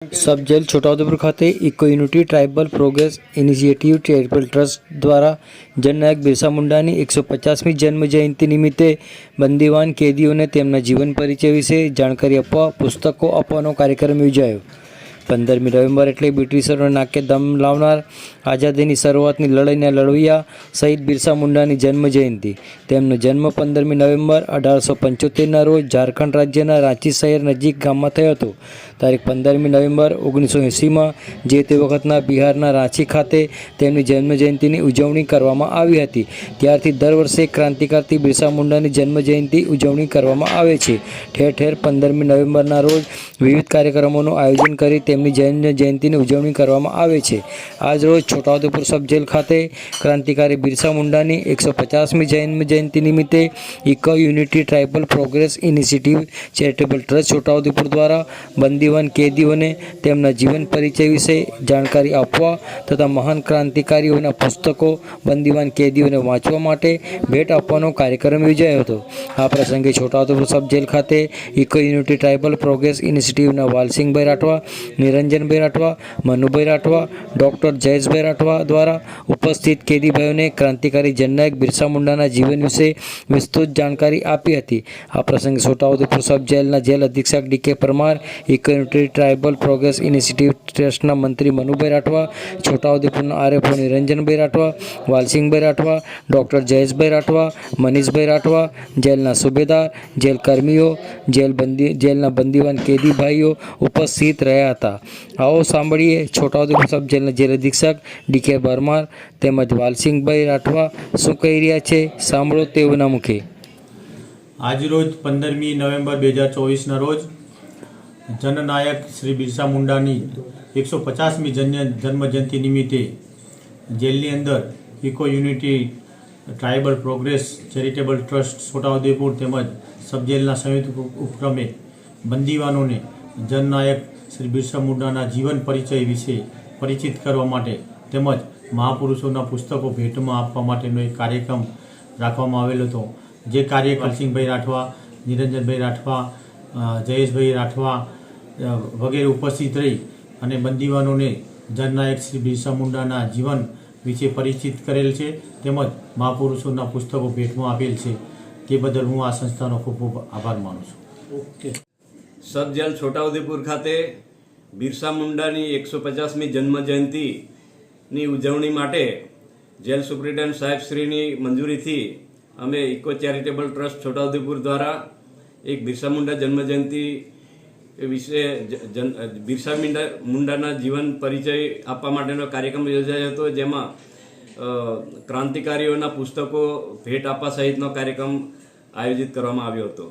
સબ jail Chhota Udepur ખાતે eco unity tribal progress initiative charitable trust દ્વારા જનનાયક બિરસા મુંડાની એકસો પચાસમી જન્મ જયંતિ નિમિત્તે બંદીવાન કેદીઓને તેમના જીવન પરિચય વિશે જાણકારી આપવા, પુસ્તકો આપવાનો કાર્યક્રમ યોજાયો. પંદરમી નવેમ્બર એટલે બ્રિટિશરોને નાકે દમ લાવનાર આઝાદીની શરૂઆતની લડાઈના લડવૈયા શહીદ બિરસા મુંડાની જન્મ જયંતિ. તેમનો જન્મ પંદરમી નવેમ્બર અઢારસો પંચોતેરના રોજ ઝારખંડ રાજ્યના રાંચી શહેર નજીક ગામમાં થયો હતો. તારીખ પંદરમી નવેમ્બર ઓગણીસો એંસીમાં જે તે વખતના બિહારના રાંચી ખાતે તેમની જન્મ જયંતિની ઉજવણી કરવામાં આવી હતી. ત્યારથી દર વર્ષે ક્રાંતિકારથી બિરસા મુંડાની જન્મજયંતિ ઉજવણી કરવામાં આવે છે. ઠેર ઠેર પંદરમી નવેમ્બરના રોજ વિવિધ કાર્યક્રમોનું આયોજન કરી તેમની જયંતિની ઉજવણી કરવામાં આવે છે. આજ રોજ છોટાઉદેપુર સબ જેલ ખાતે ક્રાંતિકારી બિરસા મુંડાની એકસો પચાસમી જૈન જયંતિ નિમિત્તે eco unity tribal progress initiative charitable trust Chhotaudepur દ્વારા બંદીવાન કેદીઓને તેમના જીવન પરિચય વિશે જાણકારી આપવા તથા મહાન ક્રાંતિકારીઓના પુસ્તકો બંદીવાન કેદીઓને વાંચવા માટે ભેટ આપવાનો કાર્યક્રમ યોજાયો હતો. આ પ્રસંગે છોટાઉદેપુર સબ જેલ ખાતે ઇકો યુનિટી ટ્રાઇબલ પ્રોગ્રેસ ઇનિશિયેટિવના વાલસિંહભાઈ રાઠવા નિરંજનભાઈ રાઠવા મનુભાઈ રાઠવા ડૉક્ટર જયેશભાઈ રાઠવા દ્વારા ઉપસ્થિત કેદીભાઈઓને ક્રાંતિકારી જનનાયક બિરસા મુંડાના જીવન વિશે વિસ્તૃત જાણકારી આપી હતી. આ પ્રસંગે છોટાઉદેપુર સબ જેલના જેલ અધિક્ષક DK Parmar eco unity tribal progress initiative ટ્રસ્ટના મંત્રી મનુભાઈ રાઠવા છોટાઉદેપુરના આરએફઓ નિરંજનભાઈ રાઠવા વાલસિંહભાઈ રાઠવા ડૉક્ટર જયેશભાઈ રાઠવા મનીષભાઈ રાઠવા જેલના સુબેદાર જેલ કર્મીઓ જેલ બંદી જેલના બંદીવાન કેદી ભાઈઓ ઉપસ્થિત રહ્યા હતા. આવો સાંભળીએ છોટાઉદેપુર સબ જેલના જેલ અધિક્ષક ડીકે પરમાર તેમજ વાલસિંહભાઈ રાઠવા શું કહી રહ્યા છે? સાંભળો તેઓના મુખે. આજરોજ પંદરમી નવેમ્બર બે હજાર ચોવીસના રોજ જનનાયક શ્રી બિરસા મુંડાની એકસો પચાસમી જન્મજયંતિ નિમિત્તે જેલની અંદર eco unity tribal progress charitable trust Chhotaudepur તેમજ સબજેલના સંયુક્ત ઉપક્રમે બંદીવાનોને જનનાયક શ્રી બિરસા મુંડાના જીવન પરિચય વિશે પરિચિત કરવા માટે તેમજ મહાપુરુષોના પુસ્તકો ભેટમાં આપવા માટેનો એક કાર્યક્રમ રાખવામાં આવેલો હતો. જે કાર્ય કલસિંહભાઈ રાઠવા, નિરંજનભાઈ રાઠવા જયેશભાઈ રાઠવા વગેરે ઉપસ્થિત રહી અને બંદીવાનોને જનનાયક શ્રી બિરસા મુંડાના જીવન વિશે પરિચિત કરેલ છે તેમજ મહાપુરુષોના પુસ્તકો ભેટમાં આપેલ છે. તે બદલ હું આ સંસ્થાનો ખૂબ ખૂબ આભાર માનું છું. સબ જેલ છોટાઉદેપુર ખાતે બિરસા મુંડાની એકસો પચાસમી જન્મ જયંતિની ઉજવણી માટે જેલ સુપ્રિન્ટેન્ડન્ટ સાહેબશ્રીની મંજૂરીથી અમે ઇકો ચેરિટેબલ ટ્રસ્ટ છોટાઉદેપુર દ્વારા એક બિરસા મુંડા જન્મ જયંતિ વિશે બિરસા મુંડા, મુંડાના જીવન પરિચય આપવા માટેનો કાર્યક્રમ યોજાયો હતો, જેમાં ક્રાંતિકારીઓના પુસ્તકો ભેટ આપવા સહિતનો કાર્યક્રમ આયોજિત કરવામાં આવ્યો હતો.